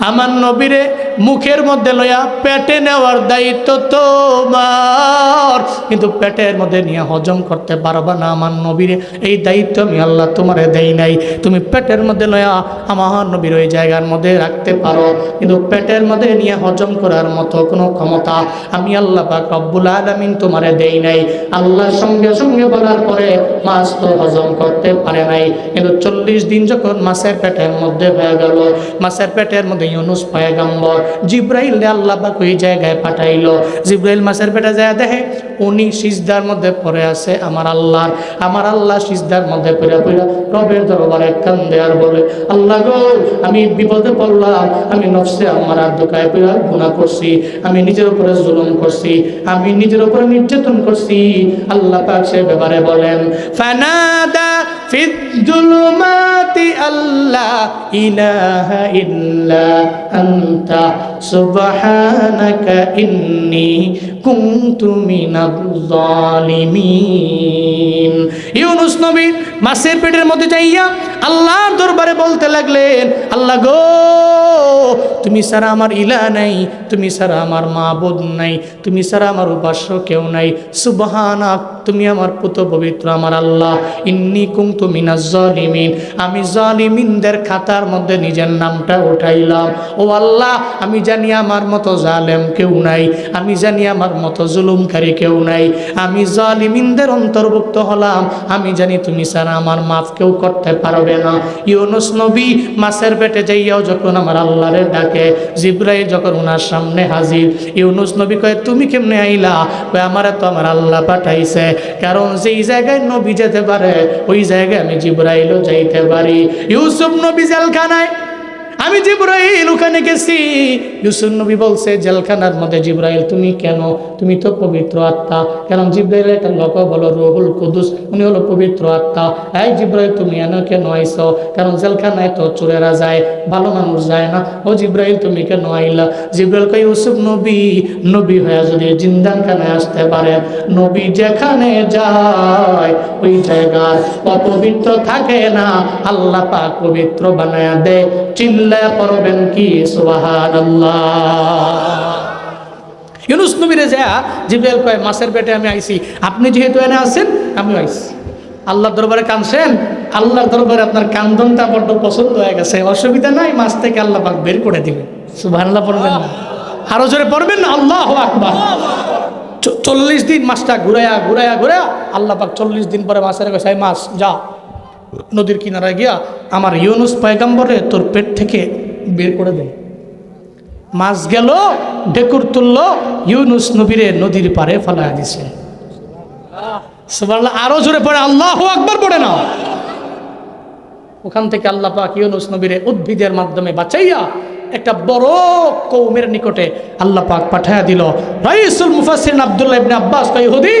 আমার নবীরে মুখের মধ্যে লইয়া পেটে নেওয়ার দায়িত্ব তোমার। কিন্তু পেটের মধ্যে নিয়ে হজম করতে পারবা না আমার নবীরে। এই দায়িত্ব আমি আল্লাহ তোমারে দেই নাই। তুমি পেটের মধ্যে লয়া আমার নবীর ওই জায়গার মধ্যে রাখতে পারো। কিন্তু পেটের মধ্যে নিয়ে হজম করার মতো কোনো ক্ষমতা আমি আল্লাহ পাক রব্বুল আলামিন তোমারে দেই নাই। আল্লাহর সঙ্গে সঙ্গে বলার পরে মাছ তো হজম করতে পারে নাই। কিন্তু চল্লিশ দিন যখন মাছের পেটের মধ্যে হয়ে গেল, মাছের পেটের মধ্যে ইউনুস পয়গাম্বর জিব্রাইল আল্লাহ পাক ওই জায়গায় পাঠাইলো। জিব্রাইল মাছের পেটে যায় দেখে, উনি সিজদার মধ্যে পড়ে আছে আমার আল্লাহর। আমার আল্লাহ সিজদার মধ্যে পড়ে পড়ে রবের দরবারে কান্দে আর বলে, আল্লাহ গো, আমি বিপদে পড়লাম, আমি নফসে আমার আর দোকায় পড়ে গুণা করছি, আমি নিজের উপরে জুলুম করছি, আমি নিজের উপরে নির্যাতন করছি। আল্লাহ পাক সে ব্যাপারে বলেন, ফানাদা ফিদ্দুলুমাতি আল্লাহ ইলাহা ইল্লা আনতা। সুবহানাকা ইন্নী কুনতু মিনাজ জালিমিন ইউনুস নবী মাছের পেটের মধ্যে যাইয়া আল্লাহর দরবারে বলতে লাগলেন, আল্লাহ গো, তুমি সারা আমার ইলা নাই, তুমি সারা আমার মাবুদ নাই, তুমি সারা আমার উপাস্য কেউ নাই। সুবহানা, তুমি আমার পুত পবিত্র আমার আল্লাহ। ইন্নি কুমতু মিনাজ জালিমিন আমি জালিমিনদের খাতার মধ্যে নিজের নামটা উঠাইলাম। ও আল্লাহ, আমি জানি আমার মতো জালেম কেউ নাই। আমি জানি আমার মতো জুলুমকারী কেউ নাই। আমি জালিমিনদের অন্তর্ভুক্ত হলাম। আমি জানি তুমি সারা আমার মাফ কেউ করতে পারবে না। ইউনুস নবী মাছের পেটে যাইয়াও যখন আমার আল্লাহরে ডাকে জিব্রাই যখন ওনার সামনে হাজির, ইউনুস নবী কয়ে, তুমি কেমনে আইলা? কয়ে, আমারে তো আমার আল্লাহ পাঠাইছে। কারণ যেই জায়গায় নবী যেতে পারে, ওই জায়গায় আমি জিব্রাইলও যাইতে পারি। ইউসুফ নবী জেলখানায় আমি জিব্রাইল ওখানে গেছি। ইউসুফ নবী বলছে, জেলখানার মধ্যে জিব্রাইল, তুমি কেন? তুমি তো পবিত্র আত্মা। কারণ জিব্রাইল একটা লোক বলো রহুল কুদুস, উনি হলো পবিত্র আত্মা। এই জিব্রাইল, তুমি এন কেন আইছো? কারণ জেলখানায় তো চোরেরা যায়, ভালো মানুষ যায় না। ও জিব্রাইল, তুমি কেন আইলা? জিব্রাইল কই ইউসুফ নবী নবী হয়ে যদি জিন্দানখানায় আসতে পারে নবী যেখানে যায়, ওই জায়গার অপবিত্র থাকে না। আল্লাহ পাক পবিত্র বানায় দে। চিল্লা পড়বেন কি? সুবহানাল্লাহ। ইউনুস নবীরে যা জিব্রাইল কয়, মাছের পেটে আমি আইছি। আপনি যেহেতু এনে আছেন, আমিও আইছি। আল্লাহর দরবারে কাঁদছেন? আল্লাহর দরবারে আপনার কান্দনটা বড্ড পছন্দ হয়ে গেছে। অসুবিধা নাই, মাছ থেকে আল্লাহ পাক বের করে দিবে সুবহানাল্লাহ পড়বেন না। আরও জোরে পড়বেন না? আল্লাহ আকবার। চল্লিশ দিন মাছটা ঘুরাইয়া ঘুরাইয়া ঘুরাইয়া আল্লাহ পাক চল্লিশ দিন পরে মাছের কাছে "এই মাছ, যা। নদীর কিনারায় গিয়া আমার ইউনুস পয়গাম্বরে তোর পেট থেকে বের করে দেয় মাছ গেল ডেকুর তুলল, ইউনুস নবীরে নদীর পারে ফেলা দিছে। আরও জোরে পড়ে, আল্লাহ আকবার পড়ে না ওখান থেকে আল্লাহ পাক ইউনুস নবীরে উদ্ভিদের মাধ্যমে বাঁচাইয়া একটা বড় কৌমের নিকটে আল্লাহ পাক পাঠায়া দিল। রাইসুল মুফাসসিরিন আব্দুল্লাহ ইবনে আব্বাস ইহুদি,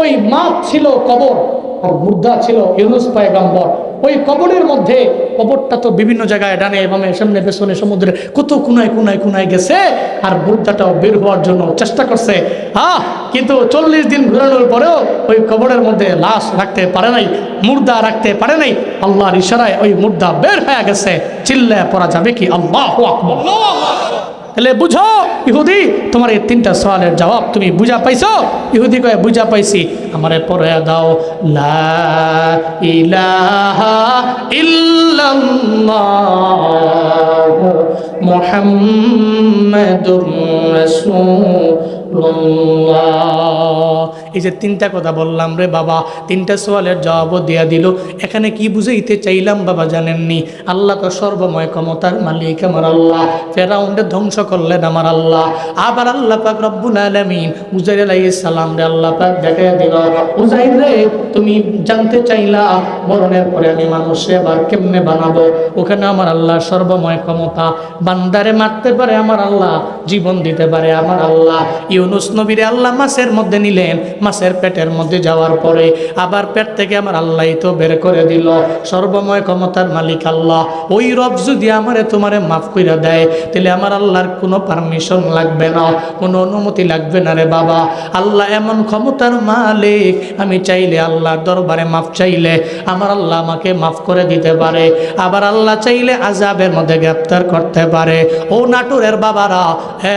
ওই মাছ ছিল কবর আর মুর্দা ছিল ইউনুস পয়গম্বর। ওই কবরের মধ্যে কবরটা তো বিভিন্ন জায়গায় ডানে বামে সামনে পেছনে সমুদ্রে কত কুনায় কুনায় কুনায় গেছে আর মুর্দাটাও বের হওয়ার জন্য চেষ্টা করছে। হ্যাঁ কিন্তু চল্লিশ দিন ঘুরানোর পরেও ওই কবরের মধ্যে লাশ রাখতে পারে নাই, মুর্দা রাখতে পারে নাই। আল্লাহর ইশারায় ওই মুর্দা বের হয়ে গেছে। চিল্লায় পড়া যাবে কি? আল্লাহ আকবার। তাহলে বুঝো, ইহুদি, তোমার এই তিনটা সওয়ালের জবাব তুমি বুঝা পাইছো? ইহুদি কয়ে, বুঝা পাইছি। আমারে পরে দাও, লা ইলাহা ইল্লাল্লাহ মুহাম্মাদুর রাসূলুল্লাহ। এই যে তিনটা কথা বললাম রে বাবা, তিনটা সওয়ালের জবাবও দেয়া দিল। এখানে কি বুঝাইতে চাইলাম বাবা জানেননি? আল্লাহ তো সর্বময় ক্ষমতার মালিক আমার আল্লাহ ফেরাউন্ডে ধ্বংস করলেন আমার আল্লাহ। আবার আল্লাহ পাক রব্বুল আলামিন উজাইর আলাইহিস সালাম রে আল্লাহ পাক দেখাইয়া দিল। উজাইর রে, তুমি জানতে চাইলা, মরণের পরে আমি মানুষে আবার কেমনে বানাবো? ওখানে আমার আল্লাহ সর্বময় ক্ষমতা। বান্দারে মারতে পারে আমার আল্লাহ, জীবন দিতে পারে আমার আল্লাহ। ইউ ইউনুস নবীরে আল্লাহ মাসের মধ্যে নিলেন মাছের পেটের মধ্যে যাওয়ার পরে আবার পেট থেকে আমার আল্লাহ তো বের করে দিল। সর্বময় ক্ষমতার মালিক আল্লাহ। ওই রব যদি আমারে তোমারে মাফ করে দেয়, তাহলে আমার আল্লাহর কোনো পারমিশন লাগবে না, কোনো অনুমতি লাগবে না রে বাবা। আল্লাহ এমন ক্ষমতার মালিক, আমি চাইলে আল্লাহর দরবারে মাফ চাইলে আমার আল্লাহ আমাকে মাফ করে দিতে পারে। আবার আল্লাহ চাইলে আজাবের মধ্যে গ্রেপ্তার করতে পারে। ও নাটুরের বাবারা,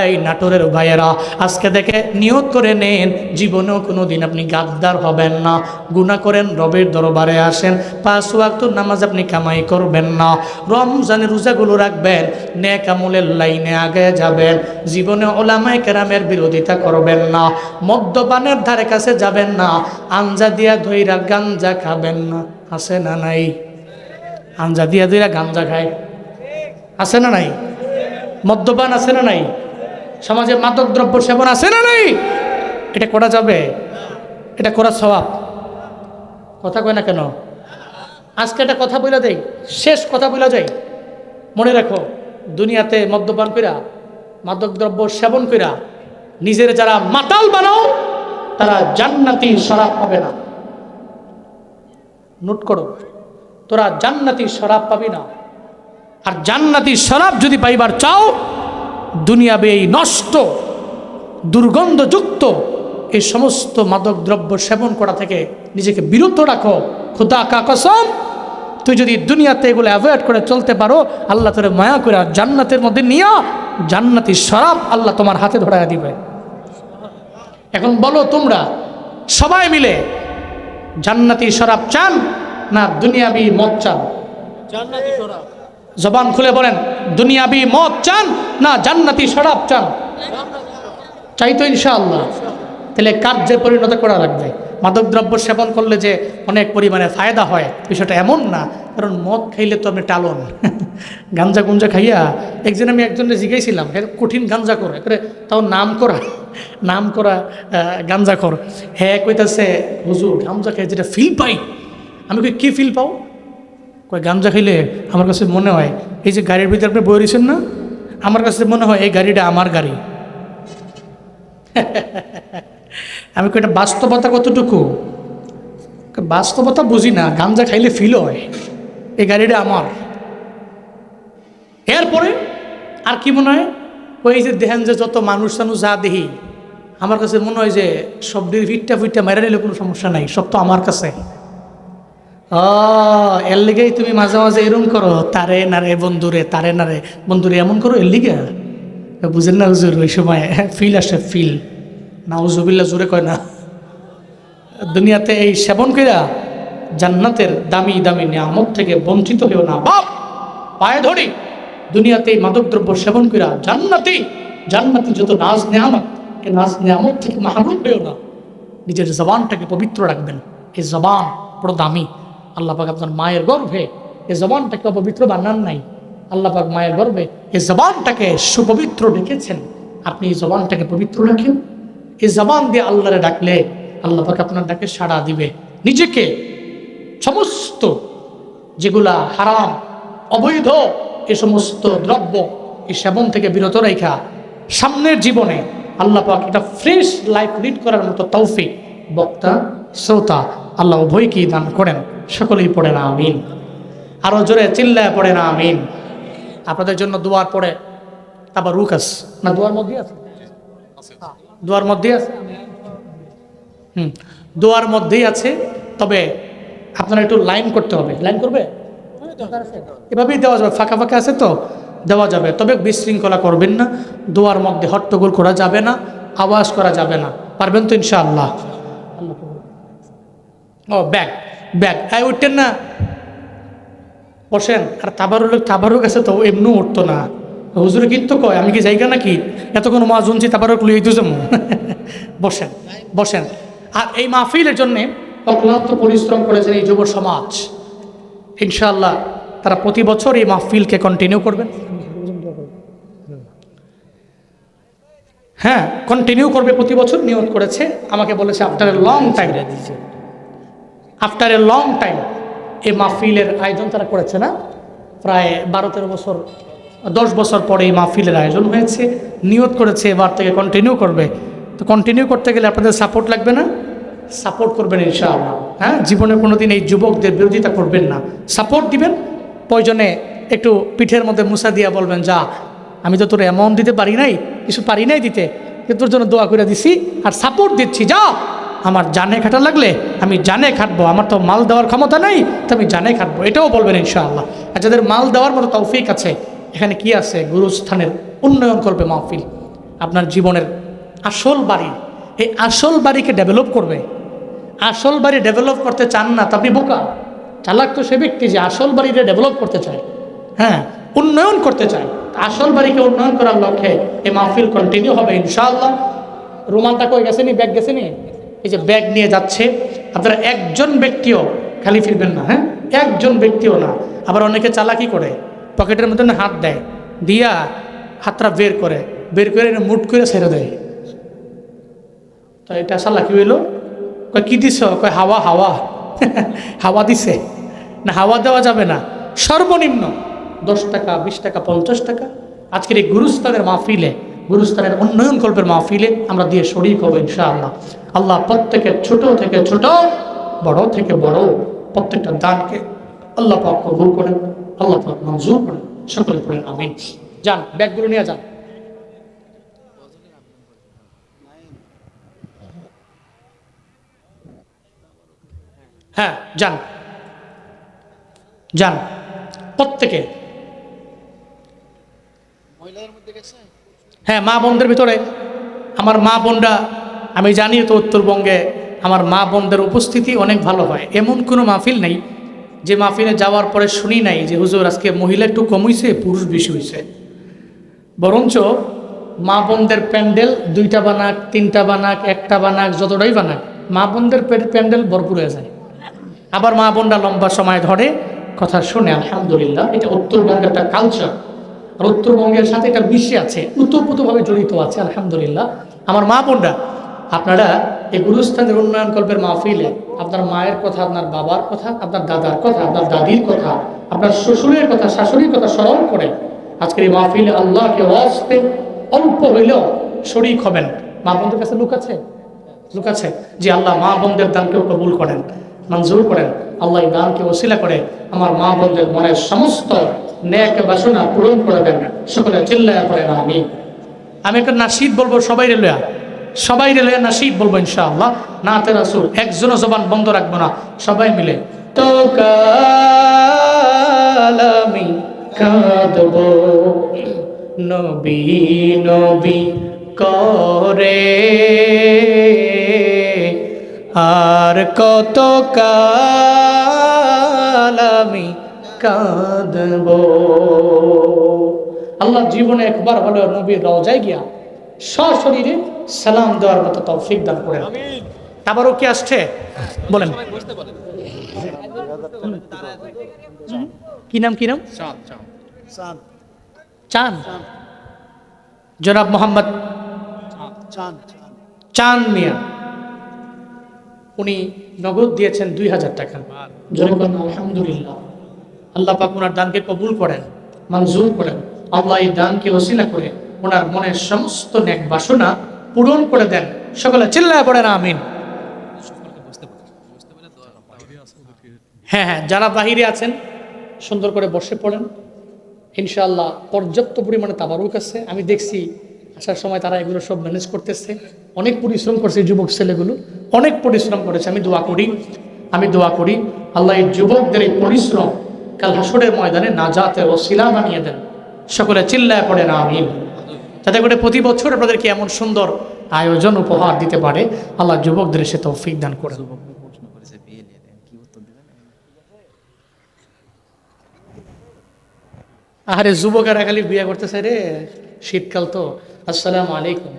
এই নাটুরের ভাইয়েরা, আজকে দেখে নিয়োগ করে নেন, জীবনেও কোনো দিন আপনি গাদ্দার হবেন না। গুণা করেন, রবের দরবারে আসেন। পাঁচ ওয়াক্ত নামাজ আপনি কামাই করবেন না। রমজানের রোজাগুলো রাখবেন, নেক আমলের লাইনে আগে যাবেন। জীবনে ওলামায় কেরামের বিরোধিতা করবেন না। মদ্যপানের ধারে কাছে যাবেন না। আঞ্জা দিয়া ধইরা গাঞ্জা খাবেন না। আছে না নাই? আঞ্জা দিয়া ধইরা গাঞ্জা খায়। আছে না নাই? মদ্যপান আছে না নাই? সমাজে মাদক দ্রব্য সেবন আছে না নাই? এটা করা যাবে? এটা করা স্বভাব। কথা কয় না কেন? আজকে একটা কথা বলে দেই, শেষ কথা বলে যাই। মনে রাখো, দুনিয়াতে মদ্যপান কইরা মাদক দ্রব্য সেবন কইরা, নিজের যারা মাতাল বানাও, তারা জান্নাতি শরাব পাবে না। নোট করো, তোরা জান্নাতি শরাব পাবি না। আর জান্নাতি শরাব যদি পাইবার চাও, দুনিয়াবে এই নষ্ট, দুর্গন্ধযুক্ত এই সমস্ত মাদক দ্রব্য সেবন করা থেকে নিজেকে বিরত রাখো। খুদা কাকসম তুই যদি দুনিয়াতে এগুলো অ্যাভয়েড করে চলতে পারো আল্লাহ তোরে মায়া করে জান্নাতের মধ্যে নিয়ে জান্নাতি শরাব আল্লাহ তোমার হাতে ধরাইয়া দিবে। এখন বলো তোমরা সবাই মিলে জান্নাতি শরাব চান না দুনিয়াবি মদ চান? জবান খুলে বলেন দুনিয়াবি মদ চান না জান্নাতি শরাব চান? চাই তো ইনশাআল্লাহ। তাহলে কার্যে পরিণত করা লাগবে। মাদকদ্রব্য সেবন করলে যে অনেক পরিমাণে ফায়দা হয়, বিষয়টা এমন না, কারণ মদ খাইলে তো আপনি টালন। গাঞ্জা গুঞ্জা খাইয়া, একদিন আমি একজনকে জিজ্ঞাসিলাম কঠিন গাঞ্জা করে? তাও নাম করা নাম করা গাঞ্জা কর। হ্যাঁ কইতাছে, হুজুর, গাঞ্জা খাই যেটা ফিল পাই, আমি কই, কী ফিল পাও? কয়, গাঞ্জা খাইলে আমার কাছে মনে হয়, এই যে গাড়ির ভিতরে আপনি রয়েছেন না, আমার কাছে মনে হয় এই গাড়িটা আমার গাড়ি। আমি এটা বাস্তবতা কতটুকু? বাস্তবতা বুঝি না গাঞ্জা খাইলে ফিল হয়, এই গাড়িটা আমার। এরপরে আর কি মনে হয়? ওই যে দেখেন যে যত মানুষ টানুষ যা দেখি, আমার কাছে মনে হয় যে সবটির ফিটটা ফিটটা মেরে নিলে কোনো সমস্যা নাই, সব তো আমার কাছে। ও এর লিগেই তুমি মাঝে মাঝে এরম করো, তারে না রে বন্ধুরে, তারে না রে বন্ধুরে, এমন করো। এর লিগে? বুঝেন না হুজুর, ওই সময় ফিল আসে ফিল না হুজুবিল্লা জোরে কয় না। দুনিয়াতে এই সেবন কইরা জান্নাতের দামি দামি নিয়ামত থেকে বঞ্চিত হইও না। বাপ, পায়ে ধরি। দুনিয়াতে এই মাদকদ্রব্য সেবন কইরা জান্নাতি জান্নাতি যত নাজ নেয়ামত, এই নাজ নেয়ামত থেকে মাহরুম হইও না। নিজের জবানটাকে পবিত্র রাখবেন। এই জবান বড় দামি। আল্লাহ পাক আপনার মায়ের গর্ভে এই জবানটাকে অপবিত্র বানান নাই। আল্লাহ পাক মায়ের গর্ভে এই জবানটাকে সুপবিত্র রেখেছেন। আপনি এই জবানটাকে পবিত্র রাখেন। এই জবান দিয়ে আল্লাহরে ডাকলে আল্লাহ পাক আপনার ডাকে সাড়া দিবে। নিজেকে সমস্ত যেগুলা হারাম অবৈধ এ সমস্ত দ্রব্য এই সেবন থেকে বিরত রেখা সামনের জীবনে আল্লাহ পাক একটা ফ্রেশ লাইফ লিড করার মতো তৌফিক বক্তা শ্রোতা আল্লাহ উভয়কেই দান করেন। সকলেই পড়ে না আমিন। আরও জোরে চিল্লায় পড়ে না আমিন। আপনাদের জন্য দুয়ার পড়ে আবার রুকাস। না দুয়ার মধ্যে আছে? দুয়ার মধ্যেই আছে? হুম, দুয়ার মধ্যেই আছে, তবে আপনারা একটু লাইন করতে হবে। লাইন করবে? এভাবেই দেওয়া যাবে, ফাঁকা ফাঁকা আছে তো? দেওয়া যাবে, তবে বিশৃঙ্খলা করবেন না। দোয়ার মধ্যে হট্টগোল করা যাবে না, আওয়াজ করা যাবে না। পারবেন তো ইনশাআল্লাহ? ও, ব্যাগ ব্যাগ। হ্যাঁ উঠতেন না। বসেন। আর তাবারুক তাবারুক আছে তো, এমনিও উঠতো না। হুজুরে কিন্তু কয়, আমি কি জায়গা নাকি? এতক্ষণ মাছ উনছি তাবারুক লুই তো যেমন বসেন বসেন। আর এই মাহফিলের জন্যে অক্লান্ত পরিশ্রম করেছেন এই যুব সমাজ। ইনশাআল্লাহ তারা প্রতি বছর এই মাহফিলকে কন্টিনিউ করবেন। হ্যাঁ কন্টিনিউ করবে প্রতি বছর নিয়ত করেছে। আমাকে বলেছে after a long time after a long time এই মাহফিলের আয়োজন তারা করেছে না? প্রায় বারো তেরো বছর দশ বছর পরে এই মাহফিলের আয়োজন হয়েছে নিয়ত করেছে, এবার থেকে কন্টিনিউ করবে। তো কন্টিনিউ করতে গেলে আপনাদের সাপোর্ট লাগবে না? সাপোর্ট করবেন ইনশাআল্লাহ। হ্যাঁ জীবনে কোনো দিন এই যুবকদের বিরোধিতা করবেন না। সাপোর্ট দিবেন, প্রয়োজনে একটু পিঠের মধ্যে মুসা দিয়া বলবেন, যা, আমি তো তোর অ্যামাউন্ট দিতে পারি নাই, কিছু পারি নাই দিতে তোর জন্য দোয়া করে দিছি আর সাপোর্ট দিচ্ছি, যা। আমার জানে খাটা লাগলে আমি জানে খাটবো, আমার তো মাল দেওয়ার ক্ষমতা নেই, তো আমি জানে খাটবো। এটাও বলবেন ইনশাআল্লাহ। আর যাদের মাল দেওয়ার মতো তৌফিক আছে এখানে কি আছে? গুরুস্থানের উন্নয়ন করবে মাহফিল। আপনার জীবনের আসল বাড়ি। এই আসল বাড়িকে ডেভেলপ করবে। আসল বাড়ি ডেভেলপ করতে চান না, তো আপনি বোকা। চালাক তো সে ব্যক্তি যে আসল বাড়িটা ডেভেলপ করতে চায়। হ্যাঁ উন্নয়ন করতে চায়। আসল বাড়িকে উন্নয়ন করার লক্ষ্যে এই মাহফিল কন্টিনিউ হবে, ইনশাআল্লাহ। রুমালটা কই গেছেনি ব্যাগ গেছেনি এই যে ব্যাগ নিয়ে যাচ্ছে। আপনারা একজন ব্যক্তিও খালি ফিরবেন না হ্যাঁ? একজন ব্যক্তিও না। আবার অনেকে চালাকি করে। পকেটের মধ্যে হাত দেয়, দিয়া হাতটা বের করে বের করে মুট করে ছেড়ে দেয়। তো এটা সাল্লা কি হইল? কয়, কি দিছ? কয়, হাওয়া হাওয়া। হাওয়া দিছে। না, হাওয়া দেওয়া যাবে না। সর্বনিম্ন দশ টাকা, বিশ টাকা, পঞ্চাশ টাকা। আজকের এই গুরুস্থানের মাহফিলে গুরুস্থানের উন্নয়ন কল্পের মাহফিলে আমরা দিয়ে শরিক হব ইনশাআল্লাহ। আল্লাহ প্রত্যেকের ছোট থেকে ছোট, বড় থেকে বড়, প্রত্যেকটা দানকে আল্লাহ পাক কবুল করেন আল্লাহ পাক মঞ্জুর করেন। সকলে আমিন। যান ব্যাগগুলো নিয়ে যান। হ্যাঁ যান। যান। প্রত্যেকে। হ্যাঁ মা বোনদের ভিতরে। আমার মা বোনরা আমি জানি তো উত্তরবঙ্গে আমার মা বোনদের উপস্থিতি অনেক ভালো হয়। এমন কোনো মাহফিল নেই যে মাহফিলে যাওয়ার পরে শুনি নাই যে হুজুর, আজকে মহিলা একটু কম হইছে, পুরুষ বেশি হয়েছে বরঞ্চ মা বোনদের প্যান্ডেল দুইটা বানাক, তিনটা বানাক, একটা বানাক, যতটাই বানাক, মা বোনদের প্যান্ডেল ভরপুর হয়ে যায়। আবার মা বোনরা লম্বা সময় ধরে কথা শুনে, আলহামদুলিল্লাহ, এটা উত্তরবঙ্গের একটা কালচার আর উত্তরবঙ্গের সাথে এটা মিশে আছে উত্তরপ্রতভাবে জড়িত আছে, আলহামদুলিল্লাহ। আমার মা বোনরা, আপনারা এই গুরুস্থানের উন্নয়ন কল্পের মাহফিলে আপনার মায়ের কথা, আপনার বাবার কথা, আপনার দাদার কথা, আপনার দাদির কথা, আপনার শ্বশুরের কথা, শাশুড়ির কথা স্মরণ করে আজকের এই মাহফিলে আল্লাহকে ওয়াস্তে অল্প হইলেও শরিক হবেন। মা বোনদের কাছে লুক আছে? লোক আছে যে আল্লাহ মা বোনদের দানকেও কবুল করেন, মঞ্জুর করেন, আল্লাহ এই দানকে ওসিলা করে আমার মা বোনদের মনের সমস্ত ন্যাক বাসনা পূরণ করে দেন। সকলে চিল্লায় করেন আমি আমি একটা নাসিদ বলব সবাই রেলয়া সবাই রেলয়া নাসিদ বলব ইনশাআল্লাহ। না তে রাসুল, একজনও জবান বন্ধ রাখব না, সবাই মিলে। তো কাল আমি কাঁদবো, নবী নবী করে। আর কত কাল আমি কাঁদব। আল্লাহ জীবনে একবার হলো নবীর রওজায় গিয়া সশরীরে সালাম দেওয়ার মতো তৌফিক দান করেন। তারপরও কি আসছে? বলেন। কি নাম কি নাম? চান জনাব মোহাম্মদ চান মিয়া। উনি নগদ দিয়েছেন দুই হাজার টাকা। জনগণ আলহামদুলিল্লাহ। আল্লাহ পাক ওনার দানকে কবুল করেন মঞ্জুর করেন। আল্লাহ এই দানকে ওসিলা করে ওনার মনের সমস্ত ন্যাক বাসনা পূরণ করে দেন। সকলে চিল্লায় পড়েন, আমিন। হ্যাঁ হ্যাঁ যারা বাহিরে আছেন, সুন্দর করে বসে পড়েন। ইনশাআল্লাহ পর্যাপ্ত পরিমাণে তাবারুক আছে। আমি দেখছি আসার সময় তারা এগুলো সব ম্যানেজ করতেছে। অনেক পরিশ্রম করছে যুবক ছেলেগুলো। অনেক পরিশ্রম করেছে। আমি দোয়া করি, আমি দোয়া করি, আল্লাহ এই যুবকদের এই পরিশ্রম কাল হাসরের ময়দানে না নাজাতের শিলা বানিয়ে দেন। সকলে চিল্লায় পড়ে না আমিন। যাতে করে প্রতি বছর আপনাদেরকে এমন সুন্দর আয়োজন, উপহার দিতে পারে। আল্লাহ যুবকদের সে তৌফিক দান করে আরে যুবকেরা খালি বিয়ে করতেছে রে। শীতকাল তো। আসসালামু আলাইকুম।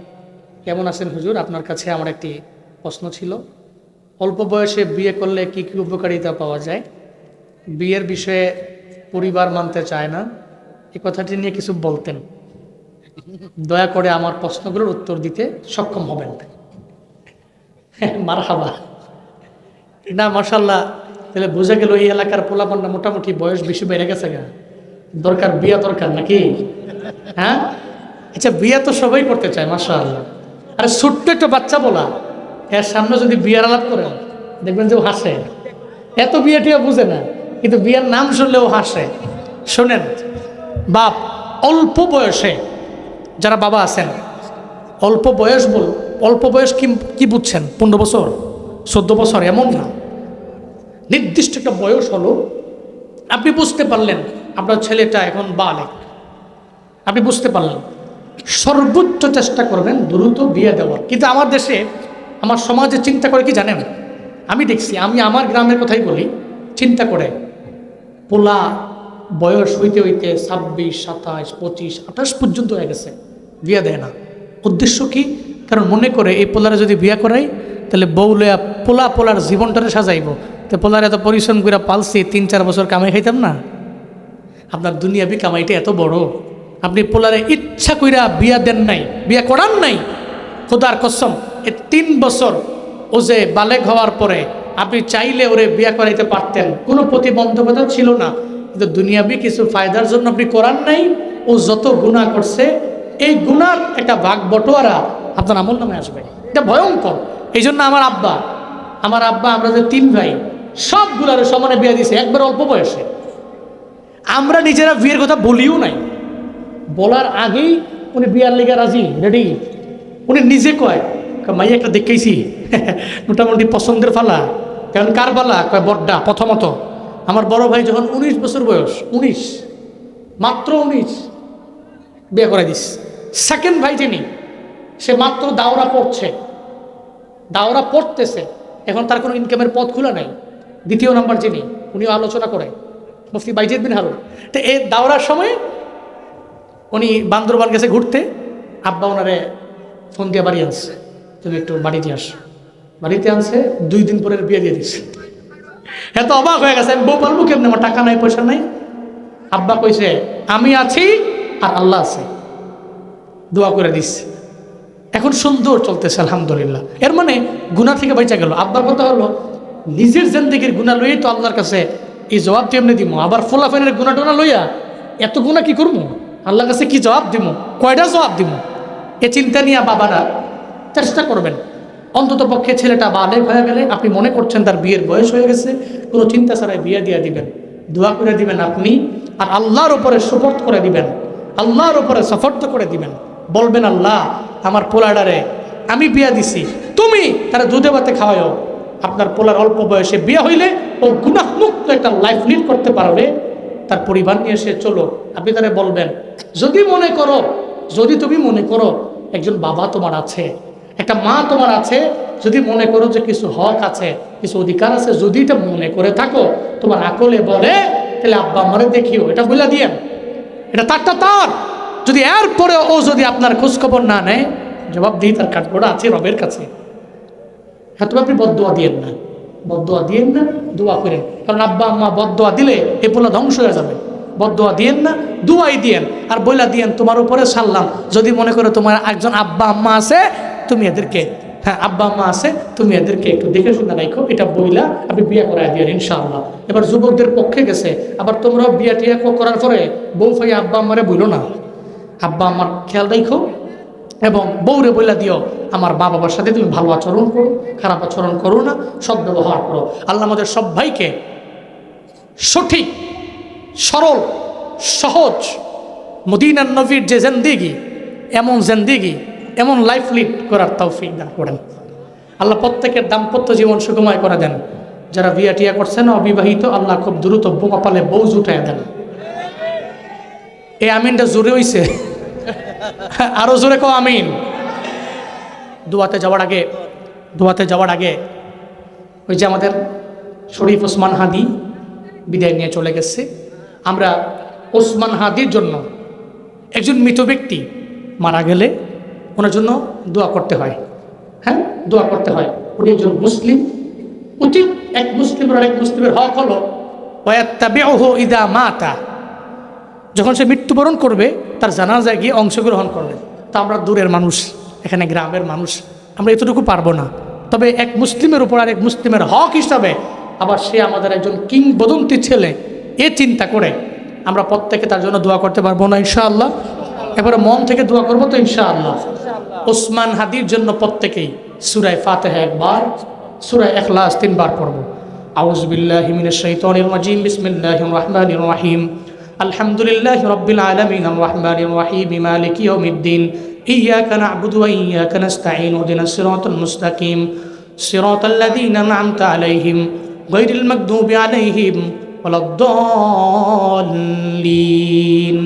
কেমন আছেন হুজুর? আপনার কাছে আমার একটি প্রশ্ন ছিল। অল্প বয়সে বিয়ে করলে কি কি উপকারিতা পাওয়া যায়? বিয়ের বিষয়ে পরিবার মানতে চায় না। এই কথাটি নিয়ে কিছু বলতেন। দয়া করে আমার প্রশ্নগুলোর উত্তর দিতে সক্ষম হবেন। মার হাবা না মার্শাল্লাহ তাহলে বোঝা গেল এই এলাকার পোলাপান্না মোটামুটি বয়স বেশি বেড়ে গেছে গা। দরকার বিয়া দরকার নাকি? হ্যাঁ? আচ্ছা বিয়া তো সবাই করতে চায় মাসা আরে ছোট্ট একটা বাচ্চা বলা, এর সামনে যদি বিয়ার আলাপ করে, দেখবেন যে ও হাসে। এত বিয়ে টিয়া বুঝে না, কিন্তু বিয়ের নাম শুনলে ও হাসে। শোনেন, বাপ, অল্প বয়সে যারা বাবা আছেন, অল্প বয়স বল, অল্প বয়স কি কি বুঝছেন? পনেরো বছর, চোদ্দ বছর, এমন না। নির্দিষ্ট একটা বয়স হলো, আপনি বুঝতে পারলেন, আপনার ছেলেটা এখন বালেক। আপনি বুঝতে পারলেন। সর্বোচ্চ চেষ্টা করবেন দ্রুত বিয়ে দেওয়ার। কিন্তু আমার দেশে, আমার সমাজে চিন্তা করে কি জানেন? আমি দেখছি, আমি আমার গ্রামের কথাই বলি, চিন্তা করে। পোলা বয়স হইতে হইতে ছাব্বিশ, সাতাশ, পঁচিশ, আঠাশ পর্যন্ত হয়ে গেছে। বিয়ে দেয় না। উদ্দেশ্য কি? কারণ মনে করে এই পোলারে যদি বিয়া করাই, তাহলে বউ লয়া পোলা পোলার জীবনটারে সাজাইব। তো পোলার এত পরিশ্রম করে পালছি, তিন চার বছর কামাই খাইতাম না। আপনার দুনিয়াবি কামাইটা এত বড়। আপনি পোলারে ইচ্ছা কইরা বিয়া দেন নাই, বিয়া করান নাই। খোদার কসম, এ তিন বছর ও যে বালেক হওয়ার পরে আপনি চাইলে ওরে বিয়া করাইতে পারতেন। কোনো প্রতিবন্ধকতা ছিল না। কিন্তু দুনিয়াবি কিছু ফায়দার জন্য আপনি করান নাই। ও যত গুণা করছে এই গুণার একটা ভাগ বটোয়ারা আপনার আমল নামে আসবে। এটা ভয়ঙ্কর। এই জন্য আমার আব্বা আমার আব্বা আমরা যে তিন ভাই সব সবগুলার সমানে বিয়া দিছে একবার অল্প বয়সে। আমরা নিজেরা বিয়ের কথা বলিও নাই। বলার আগেই উনি বিয়ার লেগে রাজি রেডি। উনি নিজে কয় কয়, মাই একটা দেখেছি মোটামুটি পছন্দের ফালা। কারণ কার পালা কয় বড্ডা প্রথমত। আমার বড় ভাই যখন উনিশ বছর বয়স উনিশ মাত্র উনিশ। বিয়ে করে দিস। সেকেন্ড ভাই যিনি, সে মাত্র দাওরা পড়ছে। দাওরা পড়তেছে। এখন তার কোনো ইনকামের পথ খোলা নাই। দ্বিতীয় নাম্বার যিনি, উনিও আলোচনা করে, মুফতি বাইজিদ বিন হারুন। তো এই দাওরার সময় উনি বান্দরবান গেছে ঘুরতে, আব্বা ওনারে ফোন দিয়ে বাড়ি আনছে। তুমি একটু বাড়িতে আস। বাড়িতে আনছে, দুই দিন পরে বিয়ে দিয়ে দিচ্ছে তো অবাক হয়ে গেছে, আমি বউ পারব কেমনি? আমার টাকা নাই, পয়সা নাই। আব্বা কইছে, আমি আছি আর আল্লাহ আছে। দোয়া করে দিচ্ছে। এখন সুন্দর চলতেছে, আলহামদুলিল্লাহ। এর মানে গুণা থেকে বেঁচে গেল। আব্বার কথা হলো, নিজের জেন্দিগির গুণা লইয়াই তো আল্লাহর কাছে এই জবাব তো এমনি দিব আবার ফোলাফেনের গুণা টোনা লইয়া এত গুণা কি করব আল্লাহর কাছে কি জবাব দিব কয়টা জবাব দিব এ চিন্তা নিয়ে বাবারা, চেষ্টা করবেন। অন্তত পক্ষে ছেলেটা বালেক হয়ে গেলে আপনি মনে করছেন তার বিয়ের বয়স হয়ে গেছে, কোনো চিন্তা ছাড়াই বিয়ে দিয়ে দিবেন। দোয়া করে দিবেন আপনি, আর আল্লাহর উপরে সুপর্দ করে দিবেন। আল্লাহর উপরে সফর্দ করে দিবেন। বলবেন, আল্লাহ, আমার পোলাডারে আমি বিয়া দিছি। তুমি তারা দুধে ভাতে খাওয়াও আপনার পোলার অল্প বয়সে বিয়ে হইলে ও গুণাহমুক্ত একটা লাইফ লিড করতে পারবে। তার পরিবার নিয়ে এসে চলো। আপনি তারা বলবেন, যদি মনে করো, যদি তুমি মনে করো একজন বাবা তোমার আছে, একটা মা তোমার আছে, যদি মনে করো যে কিছু হক আছে, কিছু অধিকার আছে, যদি এটা মনে করে থাকো, তোমার আকলে বলে, তাহলে আব্বা আমারে দেখিও। এটা বলে দিয়েন। এটা তারটা তার। যদি এরপরে ও যদি আপনার খোঁজখবর না নেয়, জবাব দিই তার কাঠগোড়া আছে রবের কাছে। হ্যাঁ হয়তো আপনি বদোয়া দিয়েন না। বদোয়া দিয়েন না, দোয়া করেন। কারণ আব্বা, আম্মা বদোয়া দিলে এ পোলা ধ্বংস হয়ে যাবে। বদোয়া দিয়েন না, দোয়াই দিয়েন। আর বইলা দিয়েন, তোমার উপরে সারলাম। যদি মনে করো তোমার একজন আব্বা, আম্মা আছে, তুমি এদেরকে হ্যাঁ আব্বা, আম্মা আছে, তুমি এদেরকে একটু দেখে শুনে রাখো, এটা বইলা আপনি বিয়ে করাই দিয়ে ইনশাআল্লাহ। এবার যুবকদের পক্ষে গেছে, আবার তোমরাও বিয়া টিয়া করার পরে বউ ফাই আব্বা, আম্মারে বইল না। আব্বা আমার খেয়াল রাখো এবং বউরে বইলা দিও, আমার মা বাবার সাথে তুমি ভালো আচরণ করো, খারাপ আচরণ করো না সব ব্যবহার করো। আল্লাহ আমাদের সব ভাইকে সঠিক, সরল, সহজ মদিনার নবীর যে জেন্দিগি, এমন জেন্দিগি এমন লাইফ লিড করার তৌফিক দান করেন। আল্লাহ প্রত্যেকের দাম্পত্য জীবন সুগময় করে দেন। যারা বিয়া টিয়া করছেন অবিবাহিত, আল্লাহ খুব দ্রুত কপালে বউ জুটাই দেন। এই আমিনটা জোরে হইছে। আরও জোরে কো আমিন। দোয়াতে যাওয়ার আগে, দোয়াতে যাওয়ার আগে ওই যে আমাদের শরীফ ওসমান হাদি বিদায় নিয়ে চলে গেছে। আমরা ওসমান হাদির জন্য একজন মৃত ব্যক্তি মারা গেলে ওনার জন্য দোয়া করতে হয়। হ্যাঁ? দোয়া করতে হয়। উনি একজন মুসলিম। উচিত এক মুসলিমের আর এক মুসলিমের হক হলো, ওয়াত্তাবিউহু ইদা মাতা। যখন সে মৃত্যুবরণ করবে, তার জানাজায় গিয়ে অংশগ্রহণ করবে। তা আমরা দূরের মানুষ, এখানে গ্রামের মানুষ, আমরা এতটুকু পারব না। তবে এক মুসলিমের উপর আর এক মুসলিমের হক হিসাবে আবার সে আমাদের একজন কিংবদন্তি ছেলে, এ চিন্তা করে আমরা প্রত্যেকে তার জন্য দোয়া করতে পারব না, ইনশাআল্লাহ। এবারে মন থেকে দোয়া করব তো, ইনশাআল্লাহ। ওসমান হাদির জন্য প্রত্যেকেই সুরায় ফাতেহা একবার সুরায় এখলাস তিনবার পড়ব আউজ বিল্লাহি মিনাশ শাইতানির রাজিম বিসমিল্লাহির রহমানির রহিম আলহামদুলিল্লাহি রাব্বিল আলামিন আর রহমানির রহিম মালিকি ইয়াউমিদ্দিন إياك نعبد وإياك نستعين اهدنا الصراط المستقيم صراط الذين أنعمت عليهم غير المغضوب عليهم ولا الضالين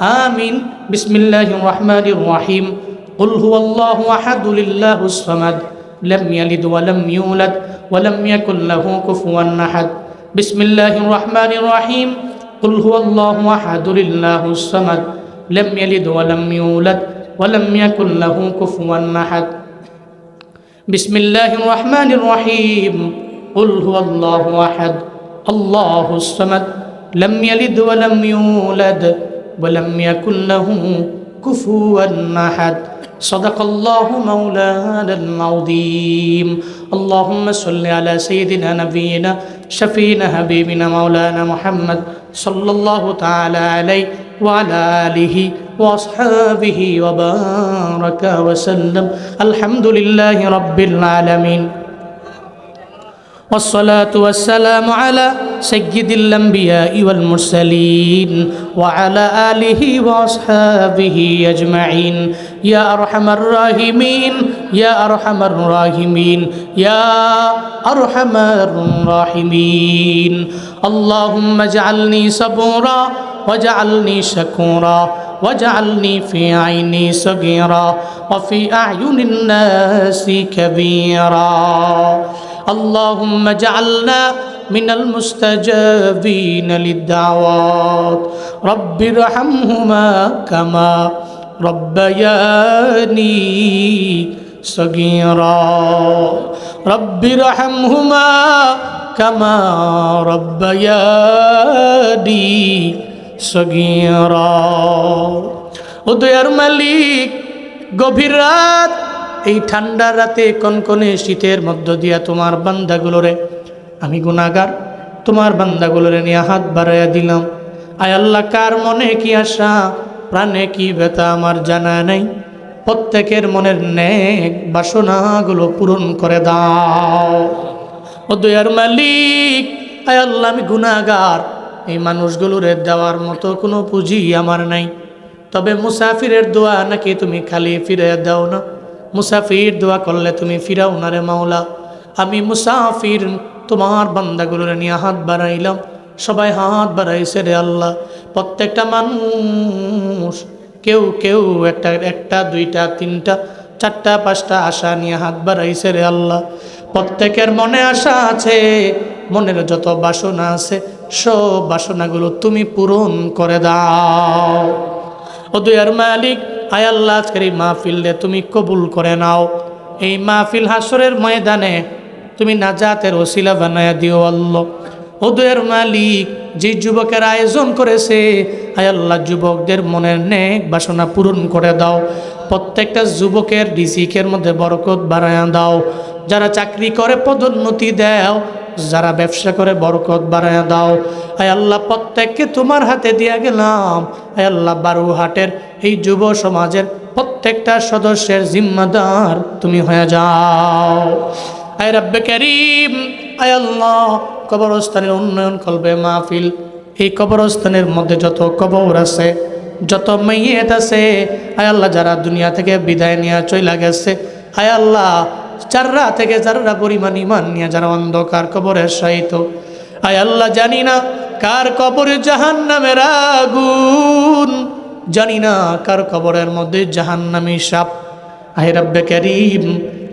آمين بسم الله الرحمن الرحيم قل هو الله أحد لله الصمد لم يلد ولم يولد ولم يكن له كفوا أحد. بسم الله الرحمن الرحيم. قل هو الله أحد لله الصمد لم يلد ولم يولد ولم يكن له كفوا أحد. بسم الله الرحمن الرحيم. قل هو الله أحد الله الصمد لم يلد ولم يولد ولم يكن له كفوا أحد. صدق الله مولانا العظيم اللهم صل على سيدنا نبينا شفينا حبيبنا مولانا محمد صلى الله تعالى عليه وعلى آله وأصحابه وبارك وسلم. الحمد لله رب العالمين. والصلاة والسلام على سيد الأنبياء والمرسلين وعلى آله وأصحابه أجمعين. يا أرحم الراحمين يا أرحم الراحمين يا أرحم الراحمين. اللهم اجعلني صبورا واجعلني شكورا واجعلني في عيني صغيرا وفي أعين الناس كبيرا. اللهم اجعلنا من المستجابين للدعوات رب ارحمهما كما ربياني صغيرا رب ارحمهما كما ربياني صغيرا ও দয়ার মালিক গভীর রাত এই ঠান্ডা রাতে কনকনে শীতের মধ্য দিয়া তোমার বান্দাগুলোরে আমি গুণাগার তোমার বান্দাগুলোরে নিয়ে হাত বাড়াইয়া দিলাম। আয় আল্লাহ, কার মনে কি আশা? প্রাণে কি ব্যথা? আমার জানা নেই। প্রত্যেকের মনের নেক বাসনাগুলো পূরণ করে দাও। ও দয়ার মালিক, আয় আল্লাহ, আমি গুণাগার এই মানুষগুলোরে দেওয়ার মতো কোনো পুঁজি আমার নাই। তবে মুসাফিরের দোয়া নাকি তুমি খালি ফিরে দাও না? মুসাফির দোয়া করলে তুমি ফিরাও না রে মাওলা। আমি মুসাফির, তোমার বান্দাগুলোরে নিয়ে হাত বাড়াইলাম। সবাই হাত বাড়াইছে রে আল্লাহ। প্রত্যেকটা মানুষ, কেউ কেউ একটা একটা, দুইটা, তিনটা, চারটা, পাঁচটা আশা নিয়ে হাত বাড়াইছে রে আল্লাহ। প্রত্যেকের মনে আশা আছে, মনের যত বাসনা আছে, সব বাসনাগুলো তুমি পূরণ করে দাও। ও দুয়ার মালিক, আয় আল্লাহ, আজকের এই মাহফিলে তুমি কবুল করে নাও। এই মাহফিল হাসরের ময়দানে তুমি নাজাতের ওসিলা বানায় দিও আল্লাহ। ও দুয়ের মালিক, যে যুবকের আয়োজন করেছে, আয় আল্লাহ, যুবকদের মনের নেক বাসনা পূরণ করে দাও। প্রত্যেকটা যুবকের রিজিকের মধ্যে বরকত বাড়ায় দাও। যারা চাকরি করে, পদোন্নতি দাও। যারা ব্যবসা করে বরকত বাড়ায় দাও। আয় আল্লাহ, প্রত্যেককে তোমার হাতে দিয়া গেলাম। আয় আল্লাহ, বারুহাটের এই যুব সমাজের প্রত্যেকটা সদস্যের জিম্মাদার তুমি হয়ে যাও। আয় রাব্বে করিম, আয় আল্লাহ, কবরস্থানের উন্নয়ন করবে মাহফিল। এই কবরস্থানের মধ্যে যত কবর আছে, যত মেয়েত আছে, আয় আল্লাহ, যারা দুনিয়া থেকে বিদায় নিয়ে চলে গেছে, আয় আল্লাহ চাররা থেকে চাররা পরিমাণ ইমান নিয়ে যারা অন্ধকার কবরের সহিত আয় আল্লাহ, জানি না কার কবরে জাহান নামের আগুন। জানি না কার কবরের মধ্যে জাহান নামী সাপ। আয় রব্বে করিম,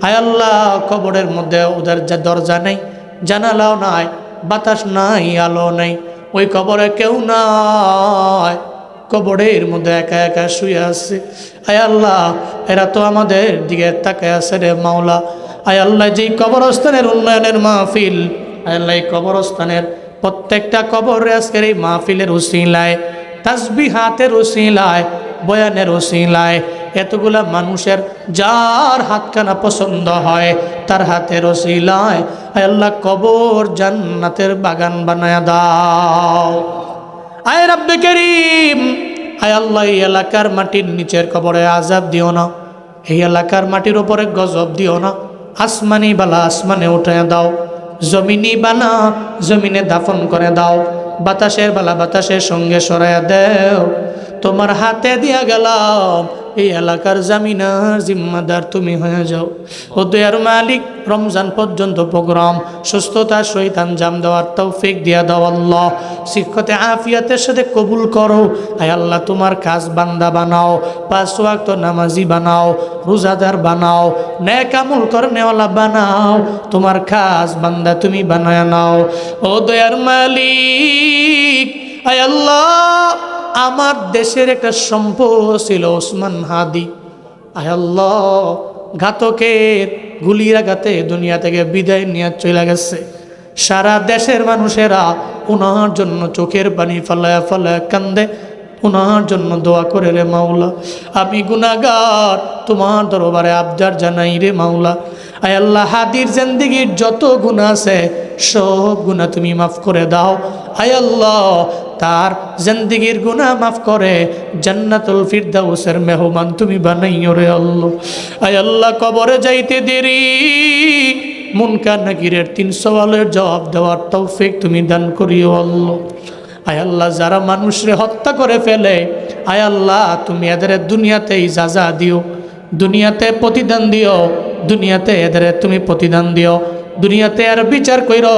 আয় আল্লাহ, কবরের মধ্যে ওদের যা দরজা নেই, জানালাও নাই, বাতাস নাই, আলো নাই, ওই কবরে কেউ নাই। কবরের মধ্যে একা একা শুয়ে আছে। আয় আল্লাহ, এরা তো আমাদের দিকে তাকায় আছে রে মাওলা। আয় আল্লাহ, যেই কবরস্থানের উন্নয়নের মাহফিল, আয় আল্লাহ, এই কবরস্থানের প্রত্যেকটা কবরে আজকের এই মাহফিলের উসিলায় তাসবি হাতের উসিলায়, বয়ানের উসিলায়, এতগুলা মানুষের যার হাতখানা পছন্দ হয়, তার হাতের ওসিলায় আয় আল্লাহ, কবর জান্নাতের বাগান বানায় দাও। আয় রাব্বে করিম। আয় আল্লাহ, এই এলাকার মাটির নিচের কবরে আজাব দিও না। এই এলাকার মাটির ওপরে গজব দিও না। আসমানি বালা আসমানে উঠে দাও। জমিনি বানা জমিনে দাফন করে দাও। বাতাসের বালা বাতাসের সঙ্গে সরাইয়া দেও। তোমার হাতে দিয়া গেলাম এই এলাকার জামিনার জিম্মাদার তুমি হয়ে যাও। ও দয়ার মালিক, রমজান পর্যন্ত প্রোগ্রাম, সুস্থতা সহিত আঞ্জাম দেওয়ার তৌফিক দিয়া দাও আল্লাহ। শিক্ষতে আফিয়াতের সাথে কবুল করো। আয় আল্লাহ, তোমার কাজ বান্দা বানাও, পাঁচ ওয়াক্ত নামাজি বানাও, রোজাদার বানাও ন্যাক আমল করনেওয়ালা বানাও, তোমার কাজ বান্দা তুমি বানায় নাও। ও দয়ার মালিক, আয় আল্লাহ আমার দেশের একটা সম্পদ ছিল ওসমান হাদি। আল্লাহ, ঘাতকের গুলির আঘাতে দুনিয়া থেকে বিদায় নিয়ে চলে গেছে। সারা দেশের মানুষেরা ওনার জন্য চোখের পানি ফালায় ফালায় কান্দে। ওনার জন্য দোয়া করে রে মাওলা। আমি গুনাগার তোমার দরবারে আবদার জানাই রে মাওলা। আয় আল্লাহ, হাদির জিন্দিগির যত গুণা আছে, সব গুণা তুমি মাফ করে দাও। আয় আল্লাহ, তার জিন্দিগির গুণা মাফ করে জান্নাতুল ফিরদাউসের মেহমান তুমি বানাইও রে আল্লাহ। আয় আল্লাহ, কবরে যাইতে দেরি। মুনকার নাকিরের তিন সওয়ালের জবাব দেওয়ার তৌফিক তুমি দান করিও আল্লাহ। আয় আল্লাহ, যারা মানুষরে হত্যা করে ফেলে, আয় আল্লাহ, তুমি এদের দুনিয়াতেই যাজা দিও। দুনিয়াতে প্রতিদান দিও, দুনিয়াতে এদের তুমি প্রতিদান দিও, দুনিয়াতে আর বিচার কইরো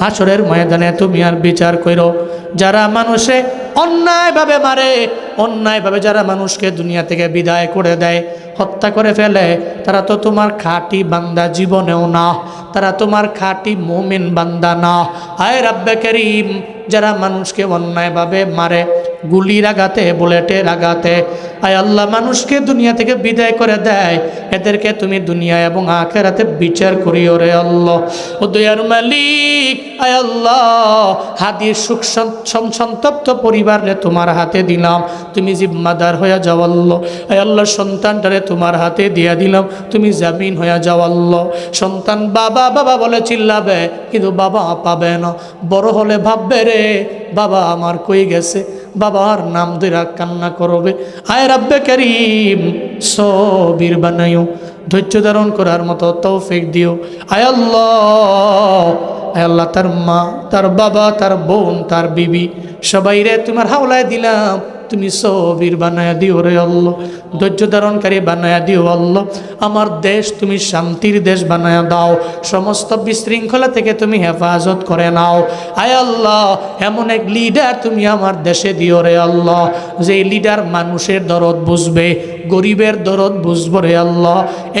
হাসরের ময়দানে তুমি আর বিচার কইরো। যারা মানুষে অন্যায়ভাবে মারে, অন্যায়ভাবে যারা মানুষকে দুনিয়া থেকে বিদায় করে দেয়, হত্যা করে ফেলে, তারা তো তোমার খাঁটি বান্দা জীবনেও না, তারা তোমার খাঁটি মোমেন বান্দা না। আয় রাব্বে করিম, যারা মানুষকে অন্যায়ভাবে মারে গুলির আঘাতে বুলেটের আঘাতে আয় আল্লাহ, মানুষকে দুনিয়া থেকে বিদায় করে দেয়। এদেরকে তুমি দুনিয়া এবং আখেরাতে বিচার করিও রে আল্লাহ। ও দয়ার মালিক, আয় আল্লাহ হাদির সুখ সন- সন- সন্তপ্ত পরিবারে তোমার হাতে দিলাম। তুমি জিম্মাদার হয়ে যাও আল্লাহ। আয় আল্লাহ, সন্তানটারে তোমার হাতে দিয়া দিলাম। তুমি জামিন হয়ে যাও আল্লাহ। সন্তান বাবা বাবা বলে চিল্লাবে, কিন্তু বাবা পাবে না। বড় হলে ভাববে রে, বাবা আমার কই গেছে? বাবার নাম দেরা কান্না করবে। আয় রাব্বে করিম, সবির বানাইও। ধৈর্য ধারণ করার মতো তৌফিক দিও। আয় আল্লাহ আয় আল্লাহ, তার মা, তার বাবা, তার বোন, তার বিবি সবাই রে তোমার হাওলায় দিলাম। তুমি সবির বানায়া দিও রে অল্ল ধৈর্য ধারণকারী বানায়া দিও আল্লাহ। আমার দেশ তুমি শান্তির দেশ বানায়া দাও, সমস্ত বিশৃঙ্খলা থেকে তুমি হেফাজত করে নাও। আয় আল্লাহ, এমন এক লিডার তুমি আমার দেশে দিও রে আল্লাহ যে লিডার মানুষের দরদ বুঝবে, গরিবের দরদ বুঝব রে আল্লাহ।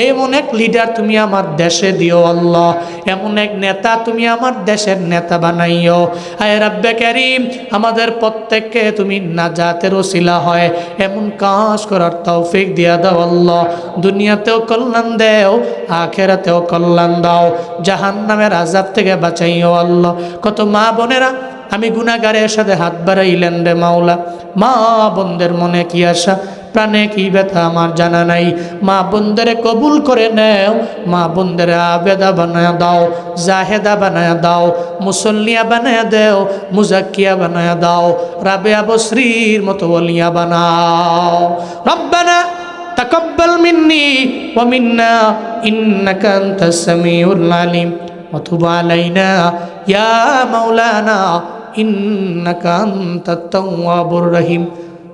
এমন এক লিডার তুমি আমার দেশে দিও আল্লাহ, এমন এক নেতা তুমি আমার দেশের নেতা বানাইও। আয় রাব্বে করিম, আমাদের প্রত্যেককে তুমি নাজাতের ওসিলা হয়, এমন কাজ করার তৌফিক দিয়া দাও আল্লাহ। দুনিয়াতেও কল্যাণ দেও, আখেরাতেও কল্যাণ দাও। জাহান নামের আজাব থেকে বাঁচাইও আল্লাহ। কত মা বোনেরা, আমি গুণাগারের সাথে হাত বাড়াইলেন রে মাওলা। মা বোনদের মনে কি আশা? প্রাণে কি ব্যথা আমার জানা নাই মা বোনদেরে কবুল করে নেও মা বোনদেরে আবেদা বানায় দাও জাহেদা বানায় দাও মুসল্লিয়া বানায় দেও মুজাক্কিয়া বানায় দাও রাবেয়া বশ্রীর মতো বলিয়া বানাও রব্বানা تقبل مني ومنا إنك أنت السميع العليم وتب علينا يا مولانا إنك أنت التواب الرحيم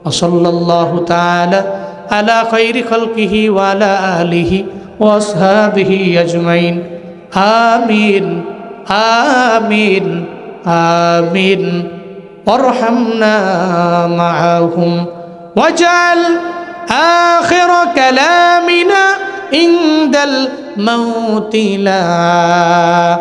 وصلى الله تعالى على خير خلقه وعلى آله وأصحابه أجمعين آمين آمين آمين وارحمنا معهم واجعل آخر كلامنا عند الموت لا